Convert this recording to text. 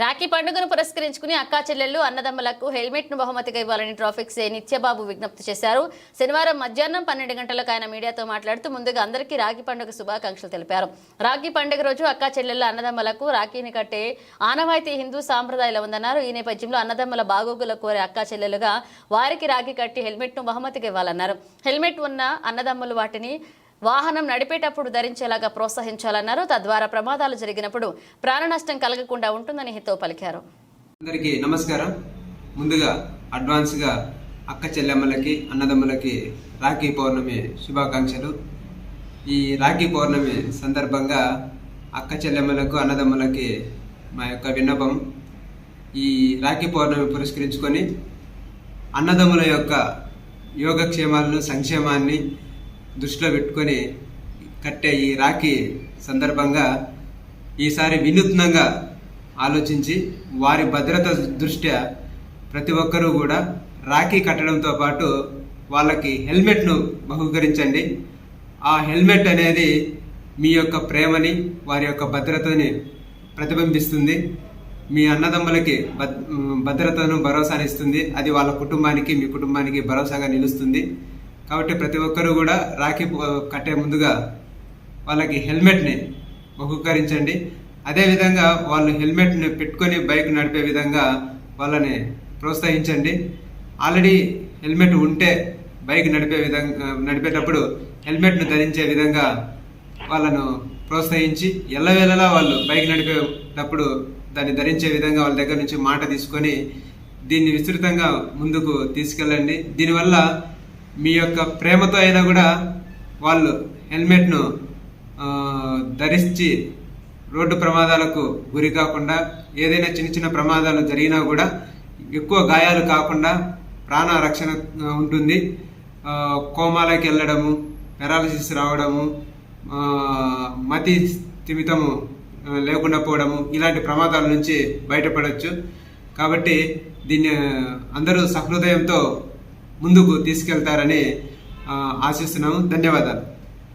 రాఖీ పండుగను పురస్కరించుకుని అక్కా చెల్లెళ్ళు అన్నదమ్ములకు హెల్మెట్ను బహుమతిగా ఇవ్వాలని ట్రాఫిక్ సే నిత్యబాబు విజ్ఞప్తి చేశారు. శనివారం మధ్యాహ్నం పన్నెండు గంటలకు ఆయన మీడియాతో మాట్లాడుతూ ముందుగా అందరికీ రాఖీ పండుగ శుభాకాంక్షలు తెలిపారు. రాఖీ పండుగ రోజు అక్కా చెల్లెళ్ళ అన్నదమ్ములకు రాఖీని కట్టే ఆనవాయితీ హిందూ సాంప్రదాయాలు ఉందన్నారు. ఈ నేపథ్యంలో అన్నదమ్ముల బాగోగుల కోరే అక్కా చెల్లెలుగా వారికి రాఖీ కట్టి హెల్మెట్ను బహుమతిగా ఇవ్వాలన్నారు. హెల్మెట్ ఉన్న అన్నదమ్ములు వాటిని వాహనం నడిపేటప్పుడు ధరించేలాగా ప్రోత్సహించాలన్నారు. తద్వారా ప్రమాదాలు జరిగినప్పుడు ప్రాణ నష్టం కలగకుండా ఉంటుందని హితో పలికారు. అందరికీ నమస్కారం. ముందుగా అడ్వాన్స్గా అక్క చెల్లెమ్మలకి అన్నదమ్ములకి రాఖీ పౌర్ణమి శుభాకాంక్షలు. ఈ రాఖీ పౌర్ణమి సందర్భంగా అక్క చెల్లెమ్మలకు అన్నదమ్ములకి మా యొక్క విన్నపం. ఈ రాఖీ పౌర్ణమి పురస్కరించుకొని అన్నదమ్ముల యొక్క యోగక్షేమాలను సంక్షేమాన్ని దృష్టిలో పెట్టుకొని కట్టే ఈ రాఖీ సందర్భంగా ఈసారి వినూత్నంగా ఆలోచించి వారి భద్రత దృష్ట్యా ప్రతి ఒక్కరూ కూడా రాఖీ కట్టడంతో పాటు వాళ్ళకి హెల్మెట్ను బహుకరించండి. ఆ హెల్మెట్ అనేది మీ యొక్క ప్రేమని వారి యొక్క భద్రతని ప్రతిబింబిస్తుంది. మీ అన్నదమ్ములకి భద్రతను భరోసానిస్తుంది. అది వాళ్ళ కుటుంబానికి మీ కుటుంబానికి భరోసాగా నిలుస్తుంది. కాబట్టి ప్రతి ఒక్కరూ కూడా రాఖీ కట్టే ముందుగా వాళ్ళకి హెల్మెట్ని బహుకరించండి అదేవిధంగా వాళ్ళు హెల్మెట్ని పెట్టుకొని బైక్ నడిపే విధంగా వాళ్ళని ప్రోత్సహించండి. ఆల్రెడీ హెల్మెట్ ఉంటే బైక్ నడిపే విధంగా నడిపేటప్పుడు హెల్మెట్ను ధరించే విధంగా వాళ్ళను ప్రోత్సహించి ఎల్లవేళలా వాళ్ళు బైక్ నడిపేటప్పుడు దాన్ని ధరించే విధంగా వాళ్ళ దగ్గర నుంచి మాట తీసుకొని దీన్ని విస్తృతంగా ముందుకు తీసుకెళ్ళండి. దీనివల్ల మీ యొక్క ప్రేమతో అయినా కూడా వాళ్ళు హెల్మెట్ను ధరించి రోడ్డు ప్రమాదాలకు గురి కాకుండా ఏదైనా చిన్న చిన్న ప్రమాదాలు జరిగినా కూడా ఎక్కువ గాయాలు కాకుండా ప్రాణ రక్షణ ఉంటుంది. కోమాలకి వెళ్ళడము పెరాలసిస్ రావడము మతి స్థిమితము లేకుండా పోవడము ఇలాంటి ప్రమాదాల నుంచి బయటపడవచ్చు కాబట్టి దీన్ని అందరూ సహృదయంతో ముందుకు తీసుకెళ్తారని ఆశిస్తున్నాము. ధన్యవాదాలు.